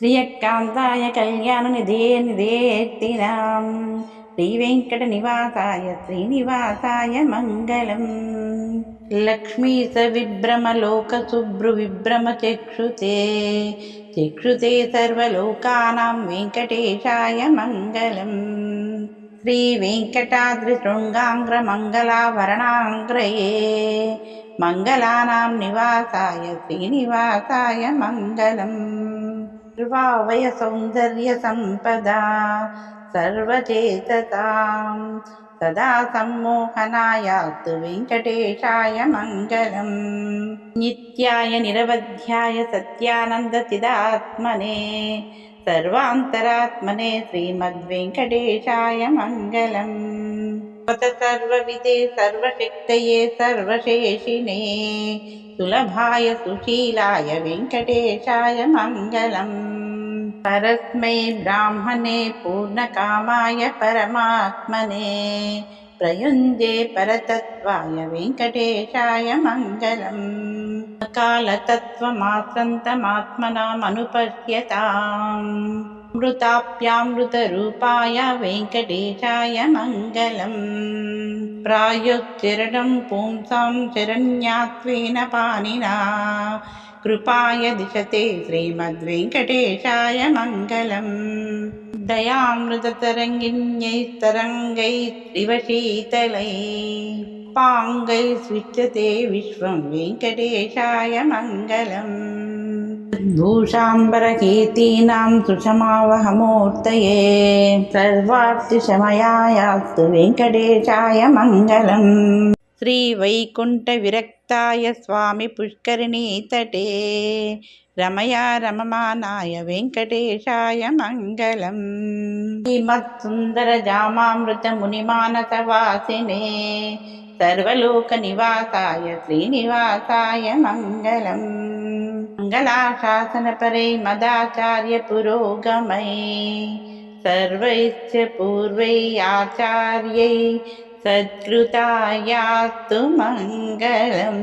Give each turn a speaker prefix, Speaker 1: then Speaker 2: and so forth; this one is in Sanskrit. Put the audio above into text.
Speaker 1: శ్రీయకాంతాయ కళ్యాణ నిధే నిధేర్తినాం శ్రీ వెంకట నివాసాయ శ్రీనివాసాయ మంగళం. లక్ష్మీస విభ్రమలోక సుభ్రు విభ్రమ చక్షుతే చక్షుతే సర్వలోకానాం వెంకటేశాయ మంగళం. శ్రీ వెంకటాద్రి శృంగాంగ్ర శృంగాంగ్రమంగళాభరణాంగ్రయే మంగళానాం నివాసాయ శ్రీనివాసాయ మంగళం. सर्वावयसौन्दर्यसम्पदा सर्वचेततां सदा सम्मोहनायास्तु वेङ्कटेशाय मङ्गलम्। नित्याय निरवध्याय सत्यानन्दचिदात्मने सर्वान्तरात्मने श्रीमद्वेङ्कटेशाय मङ्गलम् सर्वविदे सर्वशक्तये सर्वशेषिणे सुलभाय सुशीलाय वेङ्कटेशाय मङ्गलम्। परस्मै ब्राह्मणे पूर्णकामाय परमात्मने प्रयुञ्जे परतत्त्वाय वेङ्कटेशाय मङ्गलम्। कालतत्त्वमात्रन्तमात्मनामनुपश्यताम् मृताप्यामृतरूपाय वेङ्कटेशाय मङ्गलम्। प्रायुश्चिरणं पुंसां शरण्यात्वेन पाणिना। कृपाय दिशते श्रीमद्वेङ्कटेशाय मङ्गलम्। दयामृततरङ्गिन्यैस्तरङ्गैरिव शीतलै। पाङ्गै स्विच्यते विश्वं वेङ्कटेशाय मङ्गलम् भूषाम्बरकीर्तीनां सुषमावहमूर्तये सर्वार्तिशमयायास्तु वेङ्कटेशाय मङ्गलम् श्रीवैकुण्ठविरक्ताय स्वामि पुष्करिणीतटे रमया रममानाय वेङ्कटेशाय मङ्गलम् श्रीमत्सुन्दरजामामृतमुनिमानसवासिने सर्वलोकनिवासाय श्रीनिवासाय मङ्गलम् मङ्गलाशासनपरे मदाचार्यपुरोगमै सर्वैश्च पूर्वै आचार्यै सत्कृतायास्तु मङ्गलम्